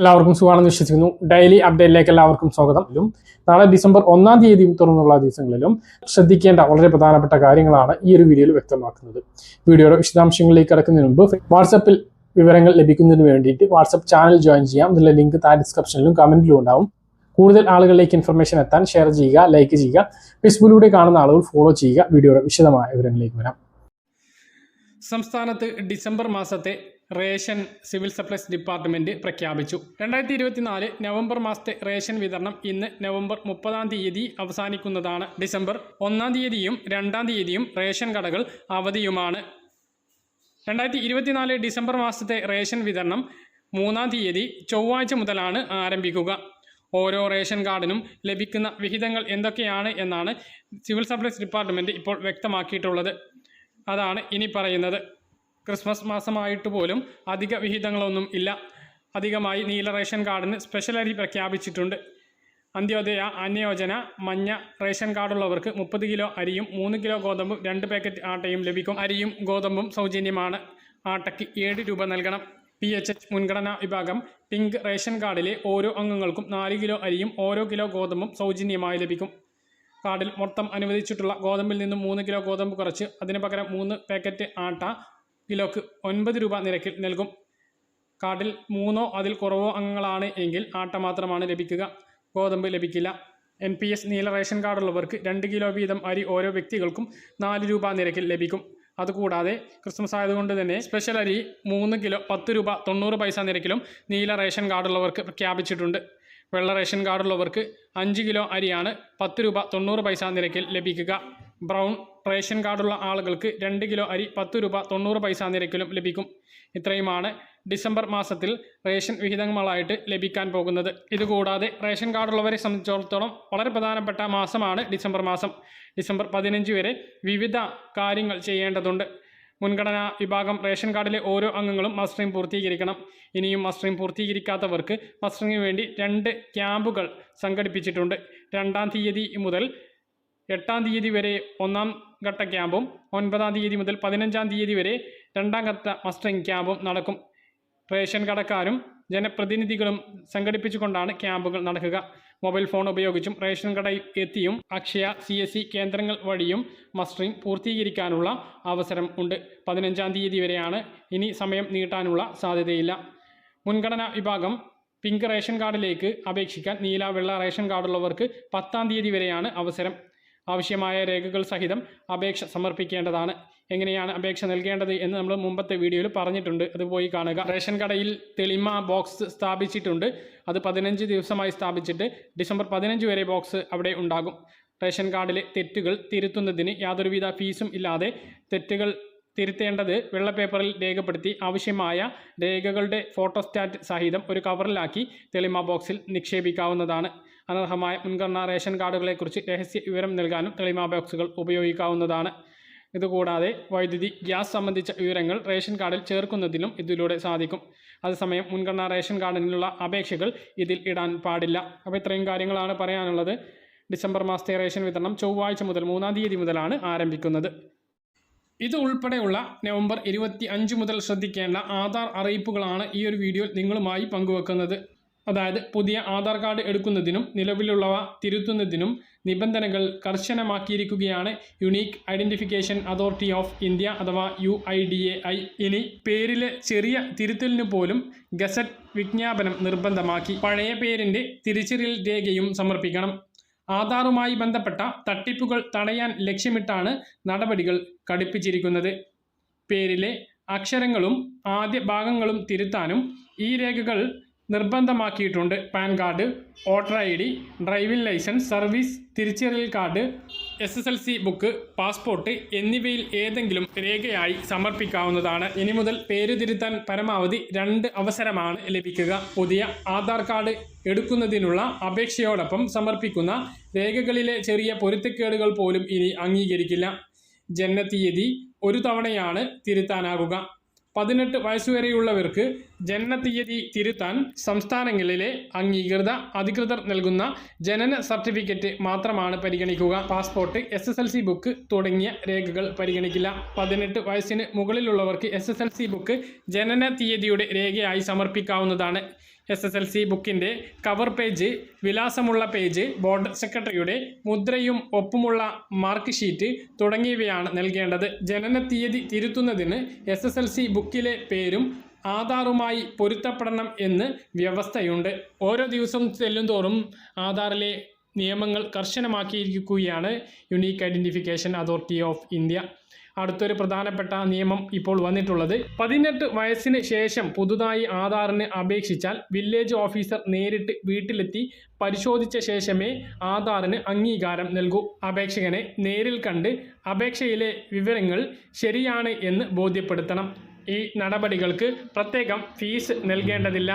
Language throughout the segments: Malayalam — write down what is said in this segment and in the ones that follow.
എല്ലാവർക്കും സുഖമാണെന്ന് വിശ്വസിക്കുന്നു. ഡെയിലി അപ്ഡേറ്റിലേക്ക് എല്ലാവർക്കും സ്വാഗതം. നാളെ ഡിസംബർ ഒന്നാം തീയതിയും തുറന്നുള്ള ദിവസങ്ങളിലും ശ്രദ്ധിക്കേണ്ട വളരെ പ്രധാനപ്പെട്ട കാര്യങ്ങളാണ് ഈ ഒരു വീഡിയോയിൽ വ്യക്തമാക്കുന്നത്. വീഡിയോയുടെ വിശദാംശങ്ങളിലേക്ക് കടക്കുന്നതിന് മുമ്പ് വാട്സപ്പിൽ വിവരങ്ങൾ ലഭിക്കുന്നതിന് വേണ്ടിയിട്ട് വാട്സപ്പ് ചാനൽ ജോയിൻ ചെയ്യാം. ഇതിലെ ലിങ്ക് താഴെ ഡിസ്ക്രിപ്ഷനിലും കമന്റിലും ഉണ്ടാവും. കൂടുതൽ ആളുകളിലേക്ക് ഇൻഫർമേഷൻ എത്താൻ ഷെയർ ചെയ്യുക ലൈക്ക് ചെയ്യുക ഫേസ്ബുക്കിലൂടെ കാണുന്ന ആളുകൾ ഫോളോ ചെയ്യുക. വീഡിയോയുടെ വിശദമായ വിവരങ്ങളിലേക്ക് വരാം. സംസ്ഥാനത്ത് ഡിസംബർ മാസത്തെ റേഷൻ സിവിൽ സപ്ലൈസ് ഡിപ്പാർട്ട്മെന്റ് പ്രഖ്യാപിച്ചു. രണ്ടായിരത്തി ഇരുപത്തിനാല് നവംബർ മാസത്തെ റേഷൻ വിതരണം ഇന്ന് നവംബർ മുപ്പതാം തീയതി അവസാനിക്കുന്നതാണ് ഡിസംബർ. ഒന്നാം തീയതിയും രണ്ടാം തീയതിയും റേഷൻ കടകൾ അവധിയുമാണ്. രണ്ടായിരത്തി ഇരുപത്തിനാല് ഡിസംബർ മാസത്തെ റേഷൻ വിതരണം മൂന്നാം തീയതി ചൊവ്വാഴ്ച മുതലാണ് ആരംഭിക്കുക. ഓരോ റേഷൻ കാർഡിനും ലഭിക്കുന്ന വിഹിതങ്ങൾ എന്തൊക്കെയാണ് എന്നാണ് സിവിൽ സപ്ലൈസ് ഡിപ്പാർട്ട്മെന്റ് ഇപ്പോൾ വ്യക്തമാക്കിയിട്ടുള്ളത്. അതാണ് ഇനി പറയുന്നത്. ക്രിസ്മസ് മാസമായിട്ട് പോലും അധിക വിഹിതങ്ങളൊന്നും ഇല്ല. അധികമായി നീല റേഷൻ കാർഡിന് സ്പെഷ്യൽ അരി പ്രഖ്യാപിച്ചിട്ടുണ്ട്. അന്ത്യോദയ അന്യോജന മഞ്ഞ റേഷൻ കാർഡുള്ളവർക്ക് മുപ്പത് കിലോ അരിയും മൂന്ന് കിലോ ഗോതമ്പും രണ്ട് പാക്കറ്റ് ആട്ടയും ലഭിക്കും. അരിയും ഗോതമ്പും സൗജന്യമാണ്. ആട്ടയ്ക്ക് ഏഴ് രൂപ നൽകണം. പി എച്ച് എച്ച് മുൻഗണനാ വിഭാഗം പിങ്ക് റേഷൻ കാർഡിലെ ഓരോ അംഗങ്ങൾക്കും നാല് കിലോ അരിയും ഓരോ കിലോ ഗോതമ്പും സൗജന്യമായി ലഭിക്കും. കാർഡിൽ മൊത്തം അനുവദിച്ചിട്ടുള്ള ഗോതമ്പിൽ നിന്നും മൂന്ന് കിലോ ഗോതമ്പ് കുറച്ച് അതിന് പകരം മൂന്ന് പാക്കറ്റ് ആട്ട കിലോക്ക് ഒൻപത് രൂപ നിരക്കിൽ നൽകും. കാർഡിൽ മൂന്നോ അതിൽ കുറവോ അംഗങ്ങളാണ് എങ്കിൽ ആട്ട മാത്രമാണ് ലഭിക്കുക. ഗോതമ്പ് ലഭിക്കില്ല. എൻ പി എസ് നീല റേഷൻ കാർഡുള്ളവർക്ക് രണ്ട് കിലോ വീതം അരി ഓരോ വ്യക്തികൾക്കും നാല് രൂപ നിരക്കിൽ ലഭിക്കും. അതുകൂടാതെ ക്രിസ്മസ് ആയതുകൊണ്ട് തന്നെ സ്പെഷ്യൽ അരി മൂന്ന് കിലോ പത്ത് രൂപ തൊണ്ണൂറ് പൈസ നിരക്കിലും നീല റേഷൻ കാർഡുള്ളവർക്ക് പ്രഖ്യാപിച്ചിട്ടുണ്ട്. വെള്ള റേഷൻ കാർഡുള്ളവർക്ക് അഞ്ച് കിലോ അരിയാണ് പത്ത് രൂപ തൊണ്ണൂറ് പൈസ നിരക്കിൽ ലഭിക്കുക. ബ്രൗൺ റേഷൻ കാർഡുള്ള ആളുകൾക്ക് രണ്ട് കിലോ അരി പത്ത് രൂപ തൊണ്ണൂറ് പൈസ നിരക്കിലും ലഭിക്കും. ഇത്രയുമാണ് ഡിസംബർ മാസത്തിൽ റേഷൻ വിഹിതങ്ങളായിട്ട് ലഭിക്കാൻ പോകുന്നത്. ഇതുകൂടാതെ റേഷൻ കാർഡുള്ളവരെ സംബന്ധിച്ചിടത്തോളം വളരെ പ്രധാനപ്പെട്ട മാസമാണ് ഡിസംബർ മാസം. ഡിസംബർ പതിനഞ്ച് വരെ വിവിധ കാര്യങ്ങൾ ചെയ്യേണ്ടതുണ്ട്. മുൻഗണനാ വിഭാഗം റേഷൻ കാർഡിലെ ഓരോ അംഗങ്ങളും മസ്റ്ററിംഗ് പൂർത്തീകരിക്കണം. ഇനിയും മസ്റ്ററിംഗ് പൂർത്തീകരിക്കാത്തവർക്ക് മസ്റ്ററിംഗിന് വേണ്ടി രണ്ട് ക്യാമ്പുകൾ സംഘടിപ്പിച്ചിട്ടുണ്ട്. രണ്ടാം തീയതി മുതൽ എട്ടാം തീയതി വരെ ഒന്നാം ഘട്ട ക്യാമ്പും ഒൻപതാം തീയതി മുതൽ പതിനഞ്ചാം തീയതി വരെ രണ്ടാം ഘട്ട മസ്റ്ററിംഗ് ക്യാമ്പും നടക്കും. റേഷൻ കടക്കാരും ജനപ്രതിനിധികളും സംഘടിപ്പിച്ചുകൊണ്ടാണ് ക്യാമ്പുകൾ നടക്കുക. മൊബൈൽ ഫോൺ ഉപയോഗിച്ചും റേഷൻ കടയിൽ എത്തിയും അക്ഷയ സി എസ് സി കേന്ദ്രങ്ങൾ വഴിയും മസ്റ്ററിംഗ് പൂർത്തീകരിക്കാനുള്ള അവസരം ഉണ്ട്. പതിനഞ്ചാം തീയതി വരെയാണ് ഇനി സമയം നീട്ടാനുള്ള സാധ്യതയില്ല. മുൻഗണനാ വിഭാഗം പിങ്ക് റേഷൻ കാർഡിലേക്ക് അപേക്ഷിക്കാൻ നീല വെള്ള റേഷൻ കാർഡുള്ളവർക്ക് പത്താം തീയതി വരെയാണ് അവസരം. ആവശ്യമായ രേഖകൾ സഹിതം അപേക്ഷ സമർപ്പിക്കേണ്ടതാണ്. എങ്ങനെയാണ് അപേക്ഷ നൽകേണ്ടത് എന്ന് നമ്മൾ മുമ്പത്തെ വീഡിയോയിൽ പറഞ്ഞിട്ടുണ്ട്. അത് പോയി കാണുക. റേഷൻ കടയിൽ തെളിമ ബോക്സ് സ്ഥാപിച്ചിട്ടുണ്ട്. അത് പതിനഞ്ച് ദിവസമായി സ്ഥാപിച്ചിട്ട് ഡിസംബർ പതിനഞ്ച് വരെ ബോക്സ് അവിടെ ഉണ്ടാകും. റേഷൻ കാർഡിലെ തെറ്റുകൾ തിരുത്തുന്നതിന് യാതൊരുവിധ ഫീസും ഇല്ലാതെ തെറ്റുകൾ തിരുത്തേണ്ടത് വെള്ളപ്പേപ്പറിൽ രേഖപ്പെടുത്തി ആവശ്യമായ രേഖകളുടെ ഫോട്ടോസ്റ്റാറ്റ് സഹിതം ഒരു കവറിലാക്കി തെളിമ ബോക്സിൽ നിക്ഷേപിക്കാവുന്നതാണ്. അനർഹമായ മുൻഗണനാ റേഷൻ കാർഡുകളെക്കുറിച്ച് രഹസ്യ വിവരം നൽകാനും തെളിമാ ബോക്സുകൾ ഉപയോഗിക്കാവുന്നതാണ്. ഇതുകൂടാതെ വൈദ്യുതി ഗ്യാസ് സംബന്ധിച്ച വിവരങ്ങൾ റേഷൻ കാർഡിൽ ചേർക്കുന്നതിനും ഇതിലൂടെ സാധിക്കും. അതേസമയം മുൻഗണനാ റേഷൻ കാർഡിനുള്ള അപേക്ഷകൾ ഇതിൽ ഇടാൻ പാടില്ല. അപ്പോൾ ഇത്രയും കാര്യങ്ങളാണ് പറയാനുള്ളത്. ഡിസംബർ മാസത്തെ റേഷൻ വിതരണം ചൊവ്വാഴ്ച മുതൽ മൂന്നാം തീയതി മുതലാണ് ആരംഭിക്കുന്നത്. ഇത് ഉൾപ്പെടെയുള്ള നവംബർ ഇരുപത്തി അഞ്ച് മുതൽ ശ്രദ്ധിക്കേണ്ട ആധാർ അറിയിപ്പുകളാണ് ഈ ഒരു വീഡിയോയിൽ നിങ്ങളുമായി പങ്കുവെക്കുന്നത്. അതായത് പുതിയ ആധാർ കാർഡ് എടുക്കുന്നതിനും നിലവിലുള്ളവ തിരുത്തുന്നതിനും നിബന്ധനകൾ കർശനമാക്കിയിരിക്കുകയാണ് unique identification authority of India അഥവാ U I D A I ഇനി പേരിലെ ചെറിയ തിരുത്തലിനു പോലും ഗസറ്റ് വിജ്ഞാപനം നിർബന്ധമാക്കി. പഴയ പേരിന്റെ തിരിച്ചറിയൽ രേഖയും സമർപ്പിക്കണം. ആധാറുമായി ബന്ധപ്പെട്ട തട്ടിപ്പുകൾ തടയാൻ ലക്ഷ്യമിട്ടാണ് നടപടികൾ കടുപ്പിച്ചിരിക്കുന്നത്. പേരിലെ അക്ഷരങ്ങളും ആദ്യ ഭാഗങ്ങളും തിരുത്താനും ഈ രേഖകൾ നിർബന്ധമാക്കിയിട്ടുണ്ട്. PAN card voter I D driving licence service തിരിച്ചറിയൽ card S S L C book passport എന്നിവയിൽ ഏതെങ്കിലും രേഖയായി സമർപ്പിക്കാവുന്നതാണ്. ഇനി മുതൽ പേര് തിരുത്താൻ പരമാവധി രണ്ട് അവസരമാണ് ലഭിക്കുക. പുതിയ ആധാർ കാർഡ് എടുക്കുന്നതിനുള്ള അപേക്ഷയോടൊപ്പം സമർപ്പിക്കുന്ന രേഖകളിലെ ചെറിയ പൊരുത്തക്കേടുകൾ പോലും ഇനി അംഗീകരിക്കില്ല. ജനനത്തീയതി ഒരു തവണയാണ് തിരുത്താനാകുക. പതിനെട്ട് വയസ്സുവരെയുള്ളവർക്ക് തീയതി തിരുത്താൻ സംസ്ഥാനങ്ങളിലെ അംഗീകൃത അധികൃതർ നൽകുന്ന ജനന സർട്ടിഫിക്കറ്റ് മാത്രമാണ് പരിഗണിക്കുക. Passport S S L C book തുടങ്ങിയ രേഖകൾ പരിഗണിക്കില്ല. പതിനെട്ട് വയസ്സിന് മുകളിലുള്ളവർക്ക് S S L C book ജനന തീയതിയുടെ രേഖയായി സമർപ്പിക്കാവുന്നതാണ്. എസ് എസ് എൽ സി ബുക്കിന്റെ കവർ പേജ് വിലാസമുള്ള പേജ് ബോർഡ് സെക്രട്ടറിയുടെ മുദ്രയും ഒപ്പുമുള്ള മാർക്ക് ഷീറ്റ് തുടങ്ങിയവയാണ് നൽകേണ്ടത്. ജനന തീയതി തിരുത്തുന്നതിന് എസ് എസ് എൽ സി ബുക്കിലെ പേരും ആധാറുമായി പൊരുത്തപ്പെടണം എന്ന് വ്യവസ്ഥയുണ്ട്. ഓരോ ദിവസം ചെല്ലുന്തോറും ആധാറിലെ നിയമങ്ങൾ കർശനമാക്കിയിരിക്കുകയാണ് unique identification authority of India അടുത്തൊരു പ്രധാനപ്പെട്ട നിയമം ഇപ്പോൾ വന്നിട്ടുള്ളത്. പതിനെട്ട് വയസ്സിന് ശേഷം പുതുതായി ആധാറിന് അപേക്ഷിച്ചാൽ വില്ലേജ് ഓഫീസർ നേരിട്ട് വീട്ടിലെത്തി പരിശോധിച്ച ശേഷമേ ആധാറിന് അംഗീകാരം നൽകൂ. അപേക്ഷകനെ നേരിൽ കണ്ട് അപേക്ഷയിലെ വിവരങ്ങൾ ശരിയാണ് എന്ന് ബോധ്യപ്പെടുത്തണം. ഈ നടപടികൾക്ക് പ്രത്യേകം ഫീസ് നൽകേണ്ടതില്ല.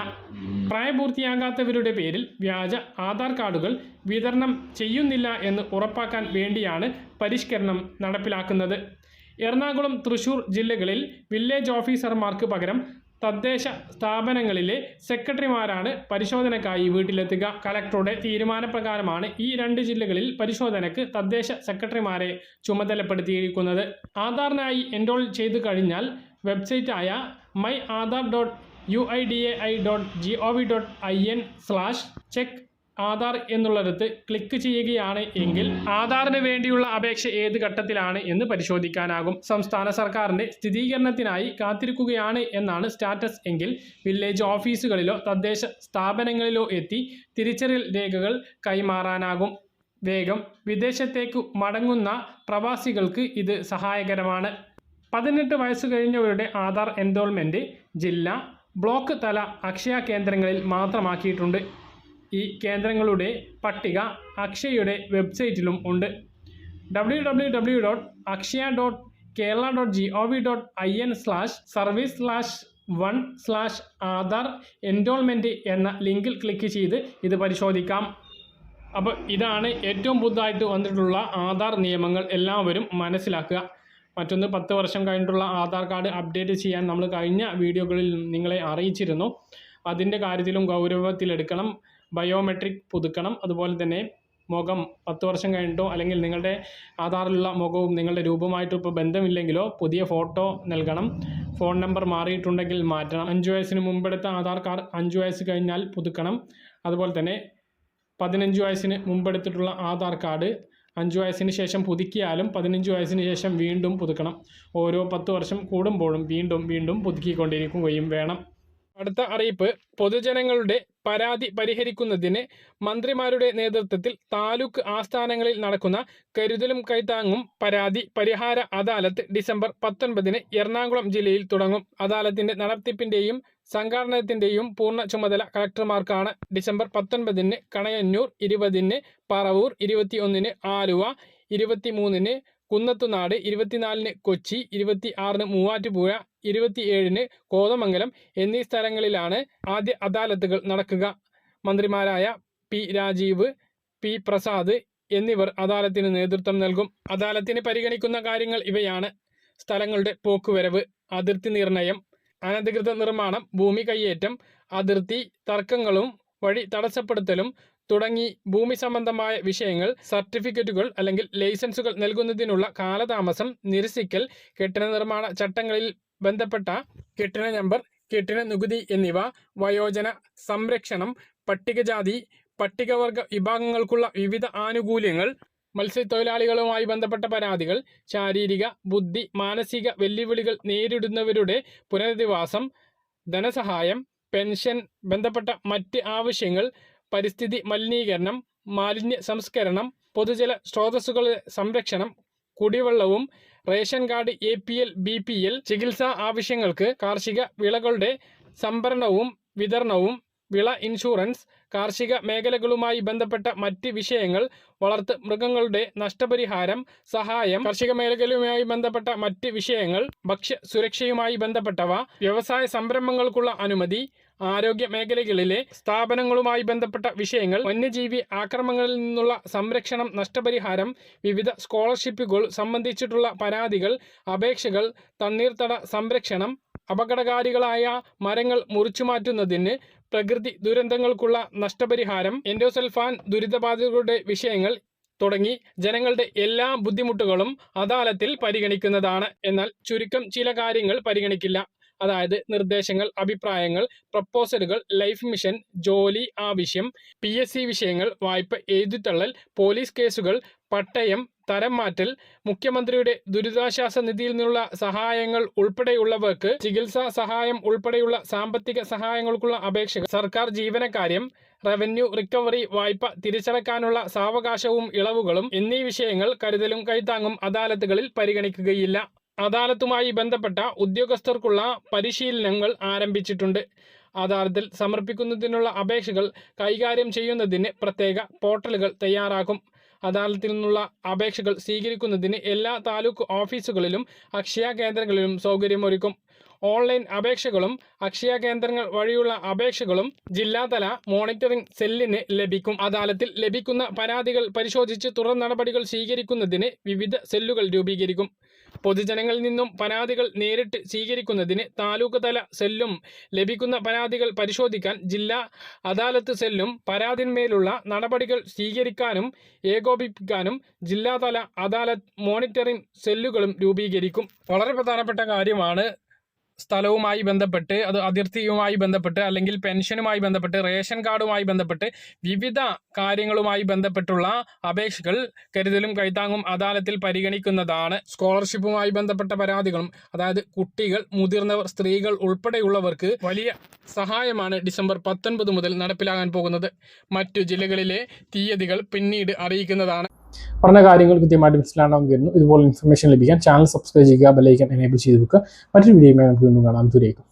പ്രായപൂർത്തിയാകാത്തവരുടെ പേരിൽ വ്യാജ ആധാർ കാർഡുകൾ വിതരണം ചെയ്യുന്നില്ല എന്ന് ഉറപ്പാക്കാൻ വേണ്ടിയാണ് പരിഷ്കരണം നടപ്പിലാക്കുന്നത്. എറണാകുളം തൃശൂർ ജില്ലകളിൽ വില്ലേജ് ഓഫീസർമാർക്ക് പകരം തദ്ദേശ സ്ഥാപനങ്ങളിലെ സെക്രട്ടറിമാരാണ് പരിശോധനയ്ക്കായി വീട്ടിലെത്തുക. കലക്ടറുടെ തീരുമാനപ്രകാരമാണ് ഈ രണ്ട് ജില്ലകളിൽ പരിശോധനയ്ക്ക് തദ്ദേശ സെക്രട്ടറിമാരെ ചുമതലപ്പെടുത്തിയിരിക്കുന്നത്. ആധാറിനായി എൻറോൾ ചെയ്തു കഴിഞ്ഞാൽ വെബ്സൈറ്റായ my Aadhaar dot U I D A I dot G O V dot I N slash check Aadhaar എന്നുള്ളിടത്ത് ക്ലിക്ക് ചെയ്യുകയാണ് എങ്കിൽ ആധാറിന് വേണ്ടിയുള്ള അപേക്ഷ ഏത് ഘട്ടത്തിലാണ് എന്ന് പരിശോധിക്കാനാകും. സംസ്ഥാന സർക്കാരിന്റെ സ്ഥിരീകരണത്തിനായി കാത്തിരിക്കുകയാണ് എന്നാണ് സ്റ്റാറ്റസ് എങ്കിൽ വില്ലേജ് ഓഫീസുകളിലോ തദ്ദേശ സ്ഥാപനങ്ങളിലോ എത്തി തിരിച്ചറിയൽ രേഖകൾ കൈമാറാനാകും. വേഗം വിദേശത്തേക്ക് മടങ്ങുന്ന പ്രവാസികൾക്ക് ഇത് സഹായകരമാണ്. പതിനെട്ട് വയസ്സ് കഴിഞ്ഞവരുടെ ആധാർ എൻറോൾമെന്റ് ജില്ല ബ്ലോക്ക് തല അക്ഷയ കേന്ദ്രങ്ങളിൽ മാത്രമാക്കിയിട്ടുണ്ട്. ഈ കേന്ദ്രങ്ങളുടെ പട്ടിക അക്ഷയയുടെ വെബ്സൈറ്റിലും ഉണ്ട്. W W W dot Akshaya dot Kerala dot G O V dot I N slash service slash one slash Aadhaar enrolment എന്ന ലിങ്കിൽ ക്ലിക്ക് ചെയ്ത് ഇത് പരിശോധിക്കാം. അപ്പോൾ ഇതാണ് ഏറ്റവും പുതുതായിട്ട് വന്നിട്ടുള്ള ആധാർ നിയമങ്ങൾ എല്ലാവരും മനസ്സിലാക്കുക. മറ്റൊന്ന് പത്ത് വർഷം കഴിഞ്ഞിട്ടുള്ള ആധാർ കാർഡ് അപ്ഡേറ്റ് ചെയ്യാൻ നമ്മൾ കഴിഞ്ഞ വീഡിയോകളിൽ നിങ്ങളെ അറിയിച്ചിരുന്നു. അതിന്റെ കാര്യത്തിലും ഗൗരവത്തിലെടുക്കണം. ബയോമെട്രിക് പുതുക്കണം. അതുപോലെ തന്നെ മുഖം പത്ത് വർഷം കഴിഞ്ഞിട്ടോ അല്ലെങ്കിൽ നിങ്ങളുടെ ആധാറിലുള്ള മുഖവും നിങ്ങളുടെ രൂപമായിട്ടും ഇപ്പോൾ ബന്ധമില്ലെങ്കിലോ പുതിയ ഫോട്ടോ നൽകണം. ഫോൺ നമ്പർ മാറിയിട്ടുണ്ടെങ്കിൽ മാറ്റണം. അഞ്ച് വയസ്സിന് മുമ്പെടുത്ത ആധാർ കാർഡ് അഞ്ച് വയസ്സ് കഴിഞ്ഞാൽ പുതുക്കണം. അതുപോലെ തന്നെ പതിനഞ്ച് വയസ്സിന് മുമ്പെടുത്തിട്ടുള്ള ആധാർ കാർഡ് അഞ്ച് വയസ്സിന് ശേഷം പുതുക്കിയാലും പതിനഞ്ച് വയസ്സിന് ശേഷം വീണ്ടും പുതുക്കണം. ഓരോ പത്ത് വർഷം കൂടുമ്പോഴും വീണ്ടും വീണ്ടും പുതുക്കിക്കൊണ്ടിരിക്കുകയും വേണം. അടുത്ത അറിയിപ്പ്. പൊതുജനങ്ങളുടെ പരാതി പരിഹരിക്കുന്നതിന് മന്ത്രിമാരുടെ നേതൃത്വത്തിൽ താലൂക്ക് ആസ്ഥാനങ്ങളിൽ നടക്കുന്ന കരുതലും കൈത്താങ്ങും പരാതി പരിഹാര അദാലത്ത് ഡിസംബർ പത്തൊൻപതിന് എറണാകുളം ജില്ലയിൽ തുടങ്ങും. അദാലത്തിന്റെ നടത്തിപ്പിന്റെയും സംഘാടനത്തിന്റെയും പൂർണ ചുമതല കളക്ടർമാർക്കാണ്. ഡിസംബർ പത്തൊൻപതിന് കണയന്നൂർ ഇരുപതിന് പറവൂർ ഇരുപത്തിയൊന്നിന് ആലുവ ഇരുപത്തിമൂന്നിന് കുന്നത്തുനാട് ഇരുപത്തിനാലിന് കൊച്ചി ഇരുപത്തി ആറിന് മൂവാറ്റുപുഴ ഇരുപത്തിയേഴിന് കോതമംഗലം എന്നീ സ്ഥലങ്ങളിലാണ് ആദ്യ അദാലത്തുകൾ നടക്കുക. മന്ത്രിമാരായ പി രാജീവ് പി പ്രസാദ് എന്നിവർ അദാലത്തിന് നേതൃത്വം നൽകും. അദാലത്തിന് പരിഗണിക്കുന്ന കാര്യങ്ങൾ ഇവയാണ്. സ്ഥലങ്ങളുടെ പോക്കുവരവ് അതിർത്തി നിർണയം അനധികൃത നിർമ്മാണം ഭൂമി കയ്യേറ്റം അതിർത്തി തർക്കങ്ങളും വഴി തടസ്സപ്പെടുത്തലും തുടങ്ങി ഭൂമി സംബന്ധമായ വിഷയങ്ങൾ സർട്ടിഫിക്കറ്റുകൾ അല്ലെങ്കിൽ ലൈസൻസുകൾ നൽകുന്നതിനുള്ള കാലതാമസം നിരസിക്കൽ കെട്ടിട നിർമ്മാണ ചട്ടങ്ങളിൽ ബന്ധപ്പെട്ട കെട്ടിട നമ്പർ കെട്ടിട നികുതി എന്നിവ വയോജന സംരക്ഷണം പട്ടികജാതി പട്ടികവർഗ വിഭാഗങ്ങൾക്കുള്ള വിവിധ ആനുകൂല്യങ്ങൾ മത്സ്യത്തൊഴിലാളികളുമായി ബന്ധപ്പെട്ട പരാതികൾ ശാരീരിക ബുദ്ധി മാനസിക വെല്ലുവിളികൾ നേരിടുന്നവരുടെ പുനരധിവാസം ധനസഹായം പെൻഷൻ ബന്ധപ്പെട്ട മറ്റ് ആവശ്യങ്ങൾ പരിസ്ഥിതി മലിനീകരണം മാലിന്യ സംസ്കരണം പൊതുജല സ്രോതസ്സുകളുടെ സംരക്ഷണം കുടിവെള്ളവും ration card A P L B P L ചികിത്സാ ആവശ്യങ്ങൾക്ക് കാർഷിക വിളകളുടെ സംഭരണവും വിതരണവും വിള ഇൻഷുറൻസ് കാർഷിക മേഖലകളുമായി ബന്ധപ്പെട്ട മറ്റ് വിഷയങ്ങൾ വളർത്ത് മൃഗങ്ങളുടെ നഷ്ടപരിഹാരം സഹായം കാർഷിക മേഖലയുമായി ബന്ധപ്പെട്ട മറ്റ് വിഷയങ്ങൾ ഭക്ഷ്യ സുരക്ഷയുമായി ബന്ധപ്പെട്ടവ വ്യവസായ സംരംഭങ്ങൾക്കുള്ള അനുമതി ആരോഗ്യ മേഖലകളിലെ സ്ഥാപനങ്ങളുമായി ബന്ധപ്പെട്ട വിഷയങ്ങൾ വന്യജീവി ആക്രമണങ്ങളിൽ നിന്നുള്ള സംരക്ഷണം നഷ്ടപരിഹാരം വിവിധ സ്കോളർഷിപ്പുകൾ സംബന്ധിച്ചിട്ടുള്ള പരാതികൾ അപേക്ഷകൾ തണ്ണീർത്തട സംരക്ഷണം അപകടകാരികളായ മരങ്ങൾ മുറിച്ചുമാറ്റുന്നതിന് പ്രകൃതി ദുരന്തങ്ങൾക്കുള്ള നഷ്ടപരിഹാരം എൻഡോസൽഫാൻ ദുരിതബാധിതരുടെ വിഷയങ്ങൾ തുടങ്ങി ജനങ്ങളുടെ എല്ലാ ബുദ്ധിമുട്ടുകളും അദാലത്തിൽ പരിഗണിക്കുന്നതാണ്. എന്നാൽ ചുരുക്കം ചില കാര്യങ്ങൾ പരിഗണിക്കില്ല. അതായത് നിർദ്ദേശങ്ങൾ അഭിപ്രായങ്ങൾ പ്രപ്പോസലുകൾ ലൈഫ് മിഷൻ ജോലി ആവശ്യം പി വിഷയങ്ങൾ വായ്പ എഴുതിത്തള്ളൽ പോലീസ് കേസുകൾ പട്ടയം തരം മാറ്റൽ മുഖ്യമന്ത്രിയുടെ ദുരിതാശ്വാസ നിധിയിൽ നിന്നുള്ള സഹായങ്ങൾ ഉൾപ്പെടെയുള്ളവർക്ക് ചികിത്സാ സഹായം ഉൾപ്പെടെയുള്ള സാമ്പത്തിക സഹായങ്ങൾക്കുള്ള അപേക്ഷകൾ സർക്കാർ ജീവനക്കാര്യം റവന്യൂ റിക്കവറി വായ്പ തിരിച്ചടക്കാനുള്ള സാവകാശവും ഇളവുകളും എന്നീ വിഷയങ്ങൾ കരുതലും കൈത്താങ്ങും അദാലത്തുകളിൽ പരിഗണിക്കുകയില്ല. അദാലത്തുമായി ബന്ധപ്പെട്ട ഉദ്യോഗസ്ഥർക്കുള്ള പരിശീലനങ്ങൾ ആരംഭിച്ചിട്ടുണ്ട്. അദാലത്തിൽ സമർപ്പിക്കുന്നതിനുള്ള അപേക്ഷകൾ കൈകാര്യം ചെയ്യുന്നതിന് പ്രത്യേക പോർട്ടലുകൾ തയ്യാറാക്കും. അദാലത്തിൽ നിന്നുള്ള അപേക്ഷകൾ സ്വീകരിക്കുന്നതിന് എല്ലാ താലൂക്ക് ഓഫീസുകളിലും അക്ഷയ കേന്ദ്രങ്ങളിലും സൗകര്യമൊരുക്കും. ഓൺലൈൻ അപേക്ഷകളും അക്ഷയ കേന്ദ്രങ്ങൾ വഴിയുള്ള അപേക്ഷകളും ജില്ലാതല മോണിറ്ററിംഗ് സെല്ലിന് ലഭിക്കും. അദാലത്തിൽ ലഭിക്കുന്ന പരാതികൾ പരിശോധിച്ച് തുടർ നടപടികൾ സ്വീകരിക്കുന്നതിന് വിവിധ സെല്ലുകൾ രൂപീകരിക്കും. പൊതുജനങ്ങളിൽ നിന്നും പരാതികൾ നേരിട്ട് സ്വീകരിക്കുന്നതിന് താലൂക്ക് തല സെല്ലും ലഭിക്കുന്ന പരാതികൾ പരിശോധിക്കാൻ ജില്ലാ അദാലത്ത് സെല്ലും പരാതിന്മേലുള്ള നടപടികൾ സ്വീകരിക്കാനും ഏകോപിപ്പിക്കാനും ജില്ലാതല അദാലത്ത് മോണിറ്ററിംഗ് സെല്ലുകളും രൂപീകരിക്കും. വളരെ പ്രധാനപ്പെട്ട കാര്യമാണ് സ്ഥലവുമായി ബന്ധപ്പെട്ട് അത് അതിർത്തിയുമായി ബന്ധപ്പെട്ട് അല്ലെങ്കിൽ പെൻഷനുമായി ബന്ധപ്പെട്ട് റേഷൻ കാർഡുമായി ബന്ധപ്പെട്ട് വിവിധ കാര്യങ്ങളുമായി ബന്ധപ്പെട്ടുള്ള അപേക്ഷകൾ കരുതലും കൈത്താങ്ങും അദാലത്തിൽ പരിഗണിക്കുന്നതാണ്. സ്കോളർഷിപ്പുമായി ബന്ധപ്പെട്ട പരാതികളും അതായത് കുട്ടികൾ മുതിർന്നവർ സ്ത്രീകൾ ഉൾപ്പെടെയുള്ളവർക്ക് വലിയ സഹായമാണ് ഡിസംബർ പത്തൊൻപത് മുതൽ നടപ്പിലാകാൻ പോകുന്നത്. മറ്റു ജില്ലകളിലെ തീയതികൾ പിന്നീട് അറിയിക്കുന്നതാണ്. പറഞ്ഞ കാര്യങ്ങൾ കൃത്യമായിട്ട് മനസ്സിലാണെന്ന് വരുന്നു ഇതുപോലെ ഇൻഫർമേഷൻ ലഭിക്കാൻ ചാനൽ സബ്സ്ക്രൈബ് ചെയ്യുക ബെലൈക്കൻ എനേബിൾ ചെയ്ത് വെക്കുക. മറ്റൊരു വീഡിയോയുമായി നമുക്ക് വീണ്ടും കാണാം. ദൂരേക്കും